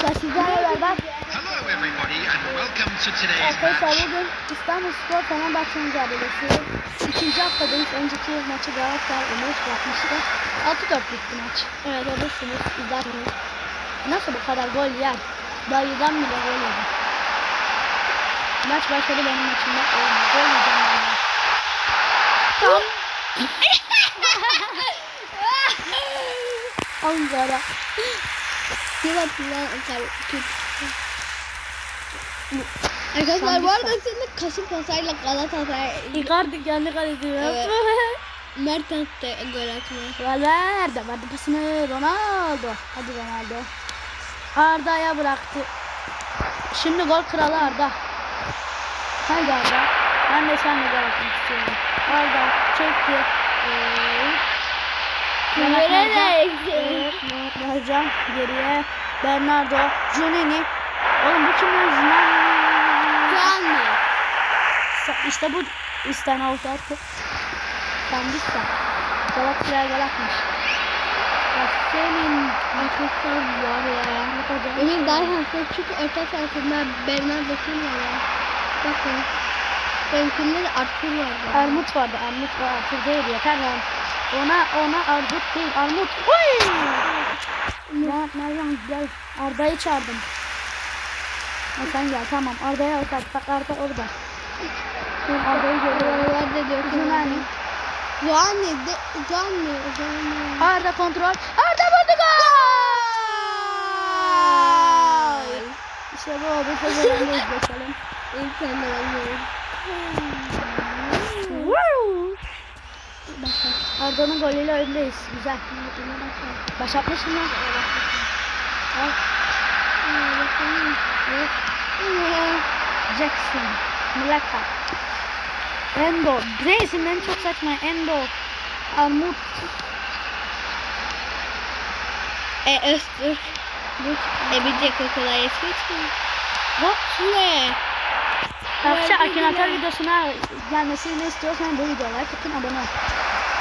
arkadaşlar sizlerle beraber Hello everybody and welcome to today's arkadaşlar bugün İstanbul Spor Fenerbahçe mücadelesi ikinci haftadayız. Önceki maçı Galatasaray Ömer yapmıştı. 6-4 bitti maç. Evet alırsınız izlersiniz. Nasıl bu kadar gol yer? Dayıdan bile gol yedi. Maç başladı benim maçımda. Gol yiyeceğim ben. Tam. Alın. Arkadaşlar bu arada senin Kasımpaşa'yla Galatasaray Icardi kendi kalesine Evet. Mert attı gol atmaya. Valverde verdi pasını Ronaldo. Hadi Ronaldo. Arda'ya bıraktı. Şimdi gol kralı Arda. Haydi Arda. Ben de seninle gol atmak istiyorum. Arda çekti. Ee, Mehmet Mercan geriye. Bernardo. Junini. Oğlum bu kim lan? Zidane. Can mı? Sa- İşte bu İsten out attı. Sandista. Galatasaray gol atmış. Ya senin arkadaşlar var ya. Benim daha hafif çünkü orta sahasında Bernardo Silva var. Bakın. Benimkinde de Artur vardı. Armut vardı. Armut var. Artur değil. Yeter lan. Ona ona Armut değil. Armut. Oy! Mehmet Mercan gel. Arda'yı çağırdım. Ha, sen gel tamam. Arda'ya al. Bak Arda orada. Arda'yı görüyorum. Oralarda diyor. Zunani. Zuhani de Zuhani. Zuhani. Arda kontrol. Arda vurdu gol! İşte bu oldu. Kazanıyoruz bakalım. İlk senden alıyorum. Arda'nın golüyle öndeyiz. Güzel. Başlatmışsın lan. Al. Jackson. Mulaka. Endo. Ne isimlerin çok saçma. Endo. Armut. E Öztürk. E bir de kolay esmiş mi? Hop. Ne? Arkadaşlar Verdi Akinator videosuna gelmesini istiyorsan bu videolara tıkın abone ol.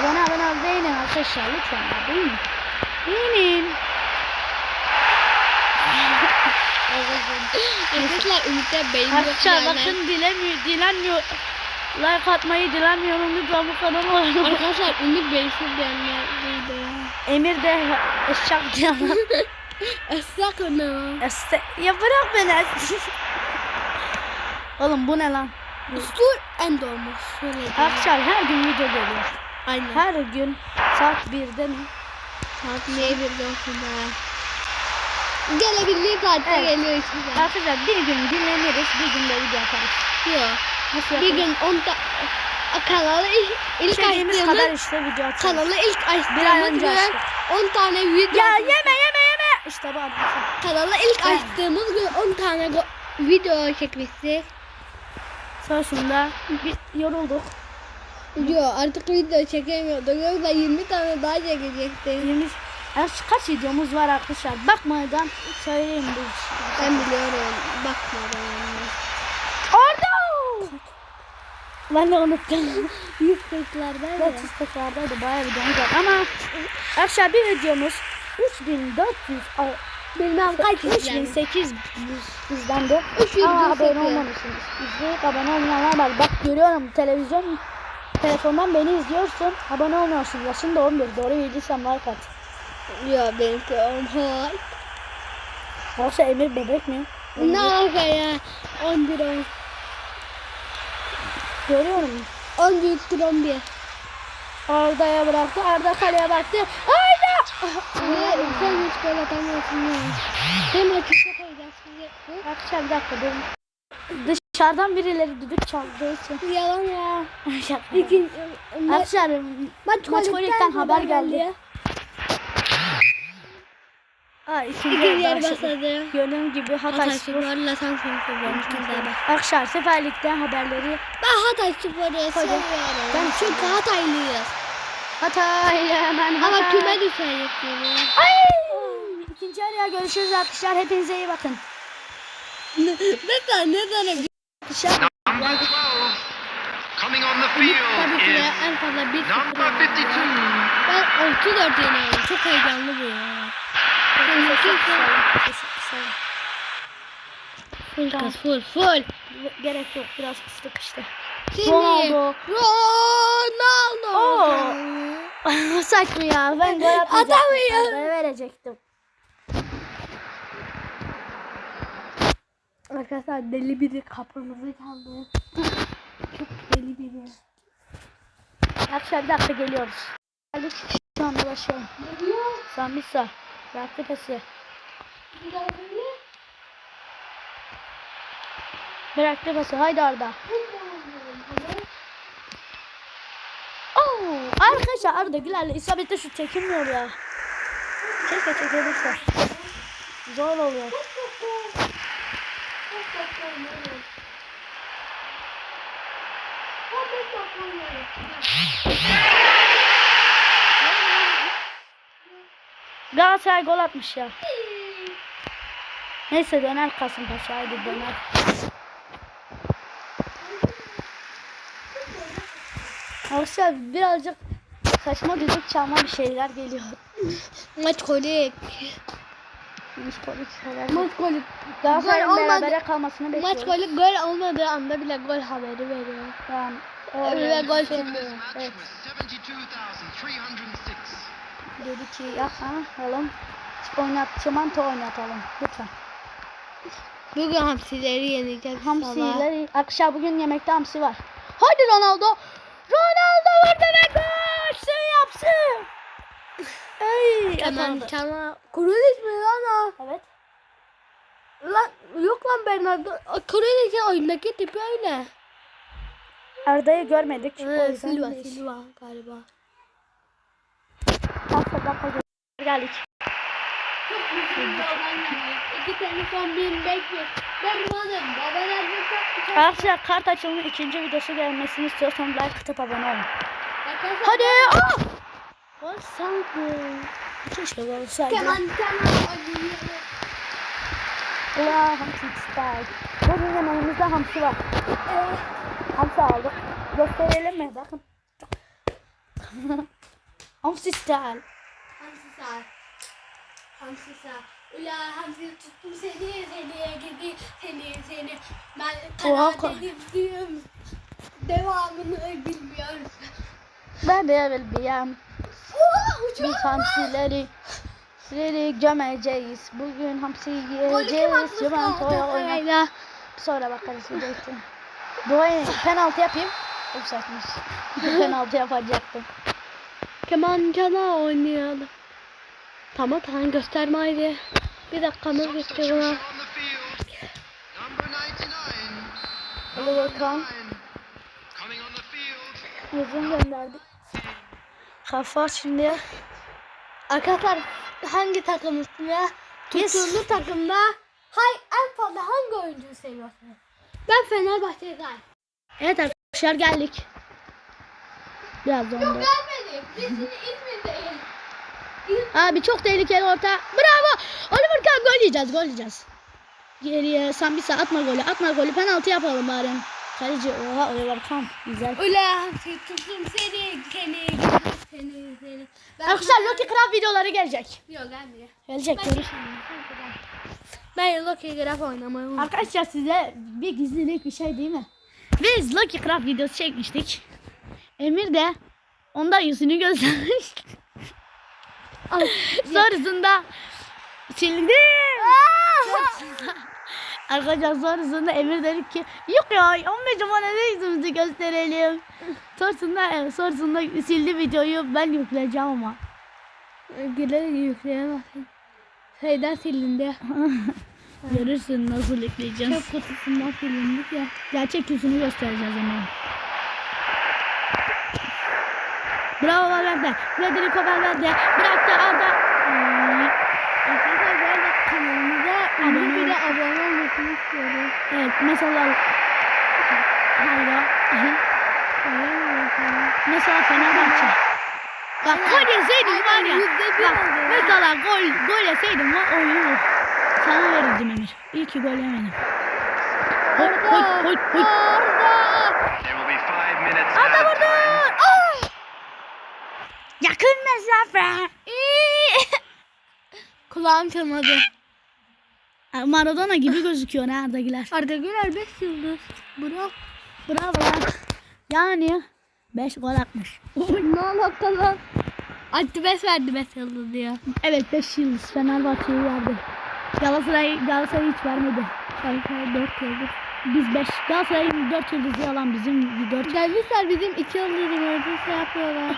Abone abone ol beğenin arkadaşlar lütfen beğenin. Beğenin. Arkadaşlar Ümit'e yok Arkadaşlar bakın dilemiyor, dilenmiyor. Like atmayı dilenmiyorum lütfen bu olur. Arkadaşlar Ümit duydu ya. Emir de eşek diyorlar. Mı? Este ya bırak beni. Oğlum bu ne lan? Ustur en doğmuş. Şöyle diyeyim. Arkadaşlar her gün video geliyor. Aynen. Her gün saat 1'de mi? Saat niye bir dokunda? Gelebildiği saatte Evet. geliyor işte. Arkadaşlar bir gün dinleniriz, bir gün de video atarız. Yok. Nasıl Bir yaparız? gün 10 da kanalı ilk, açtığımız kadar işte video atarız. kanalı ilk Bir açtığımız gün açtık. 10 tane video Ya yeme yeme yeme. İşte bu arkadaşlar. kanalı ilk açtığımız gün 10 tane video çekmiştik. Sonrasında bir yorulduk. Yok artık video çekemiyorduk. Yoksa 20 tane daha çekecektik. 20 Kaç, kaç videomuz var arkadaşlar? Bakmadan söyleyeyim bu. Ben biliyorum. Bakma bana. Orada! Ben de unuttum. 140'larda Evet isteklardaydı bayağı videomuz var ama arkadaşlar bir videomuz 3400 a- bilmem kaç 3800 izlendi. 300 Ama abone olmamışsınız. İzleyip abone olmayanlar var. Bak görüyorum televizyon telefondan beni izliyorsun. Abone olmuyorsun. Yaşın da 11. Doğru bildiysem like at. Ya benimki olmaz. Yoksa Emir bebek mi? Ne alaka ya? 11 10. Görüyorum. 10 büyüktür 11. Arda'ya bıraktı. Arda kaleye baktı. Arda! Ve sen hiç gol atamıyorsun ya. Hem maçı çok heyecanlı. Arkadaşlar bir dakika durun. Dışarıdan birileri düdük çaldığı için. Yalan ya. Şaka. İkinci Arkadaşlar maç maç kolikten haber geldi. ya. Aa, ikinci yer başladı. Gördüğünüz gibi Hatay Hatay Spor. Spor'la Samsun. Arkadaşlar Süper Lig'den haberleri Ben Hatay Spor'u seviyorum. Ben çünkü Hataylıyız. Hatay'la hemen Hatay. Ama küme düşecek gibi. Ay! İkinci yarıya görüşürüz arkadaşlar. Hepinize iyi bakın. ne ne ne ne Arkadaşlar Number 12 coming on the Tabii ki field de is en fazla bir number 52. Ben 34 yeniyorum. Çok heyecanlı bu ya. Full kas full full. Gerek yok biraz kıstık işte. Şimdi Ronaldo. Ronaldo. Oo. Saçma ya ben gol atmayacaktım. Atamıyor. Arda'ya verecektim. Arkadaşlar deli biri kapımızı çaldı. Çok deli biri. Arkadaşlar bir dakika geliyoruz. Geldik şu anda başlayalım. Sambisa. Bıraktı pası. Bıraktı pası. Haydi Arda. Arkadaşlar Arda Güler'le isabette şut çekilmiyor ya. Keşke çekebilse. Zor oluyor. Galatasaray gol atmış ya. Neyse döner Kasımpaşa haydi döner. Arkadaşlar birazcık saçma düdük çalma bir şeyler geliyor. Maç kolik. Hiç polis şeyler. Maç kolik. Gol olmadı. berabere kalmasını bekliyoruz. Maç kolik gol olmadığı anda bile gol haberi veriyor. Yani, Öyle gol şey çıkıyor. Evet. was 72,306. Dedi ki yapalım. Oynat, çimento oynatalım. Lütfen. Bugün hamsileri yeneceğiz. Hamsileri. Akşam bugün yemekte hamsi var. Hadi Ronaldo. Vurdu ve gol. Sen yapsın. Ey, Hemen yakaladı. çana. Kurulis mi lan o? Evet. Lan yok lan Bernardo. Kurulis'in oyundaki tipi öyle. Arda'yı görmedik. o Evet, yüzden Silva. Silva galiba. Dakika, dakika, geldik. İki telefon bir bekliyor. Ben varım. Babalar çok Arkadaşlar kart açılımı ikinci videosu gelmesini istiyorsanız like atıp abone olun. Hadi. Aa! Gol sandı. Keşke gol olsaydı. Keman keman. Ula hamsi style. Bugün yemeğimizde hamsi var. Hamsi aldık. Gösterelim mi? Bakın. hamsi style. Hamsi sağ. Hamsi sağ. Ula hamsi tuttum seni seni gidi seni seni. Ben Oha, verdim. Devamını bilmiyorum. Ben de bilmiyorum. Biz hamsileri Sileri gömeceğiz. Bugün hamsi yiyeceğiz. atmış Cimentoya oyna. Galatasaray'la? Sonra bakarız için. Doğayı penaltı yapayım. Offside'miş. penaltı yapacaktım. Keman cana oynayalım. Tamam tamam gösterme haydi. Bir dakikamız bitti buna. 99. Hadi bakalım. Uzun gönderdik. Kafa şimdi. Arkadaşlar hangi takımısın ya? Tutumlu takımda hay en fazla hangi oyuncuyu seviyorsun? Ben Fenerbahçe'den. Evet arkadaşlar geldik. Biraz dondu. Gelmedim. Biz şimdi İzmir'deyiz. Abi çok tehlikeli orta. Bravo. Oliver Kahn gol yiyeceğiz. Gol yiyeceğiz. Geriye Sambisa atma golü. Atma golü. Penaltı yapalım bari. Kaleci oha Oliver Kahn. Güzel. Ulan tuttum seni, seni, seni, seni. Ben Arkadaşlar Lucky Craft videoları gelecek. Yok gelmiyor. Gelecek Ben görüş. Ben Lucky Graph oynamayı unuttum. Arkadaşlar size bir gizlilik bir şey değil mi? Biz Lucky Craft videosu çekmiştik. Emir de onda yüzünü göstermiş. Sonrasında sildi. Sonrasında- Arkadaşlar sonrasında Emir dedi ki yok ya 15 abonede yüzümüzü gösterelim. Sonrasında, evet, sonrasında sildi videoyu ben yükleyeceğim ama. Gülerek yükleyemezsin. Şeyden silindi. Görürsün nasıl yükleyeceğiz. Çöp kutusundan silindik ya. Gerçek yüzünü göstereceğiz ama. Bravo Valverde. Federico Valverde. Bıraktı Arda. Arkadaşlar bu arada kanalımıza Abone ol. abone olmasını istiyorum. Evet mesela Hayra. Mesela Fenerbahçe. Bak gol yeseydim var ya. Bak mesela gol gol yeseydim var oyunu sana verirdim Emir. İyi ki gol yemedim. Hoy hoy hoy hoy. Arda vurdu. Oh! Yakın mesafe. Kulağım çınladı. Maradona gibi gözüküyor ne Arda Güler. Arda Güler 5 yıldız. Bravo. Bravo lan. Yani 5 gol atmış. ne alaka lan? Attı 5 verdi 5 yıldız diyor. Evet 5 yıldız Fenerbahçe'yi verdi. Galatasaray Galatasaray hiç vermedi. Galatasaray 4 yıldız. Biz 5 Galatasaray'ın 4 yıldızı alan bizim 4. Gelmişler bizim 2 yıldızı böyle şey yapıyorlar.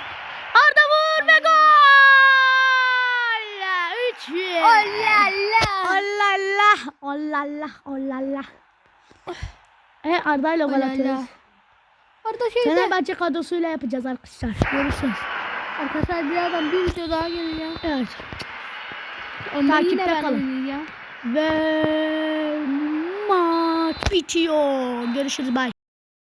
Arda vur ve gol! 3 Olala. Ollallah. Ollallah. Ollallah. E Arda ile gol Olala. atıyoruz. Arda şeyde. Fenerbahçe kadrosuyla yapacağız arkadaşlar. Görüşürüz. Arkadaşlar birazdan bir video daha gelecek. Evet. Onda Takipte kalın. Ve maç bitiyor. Görüşürüz. Bye.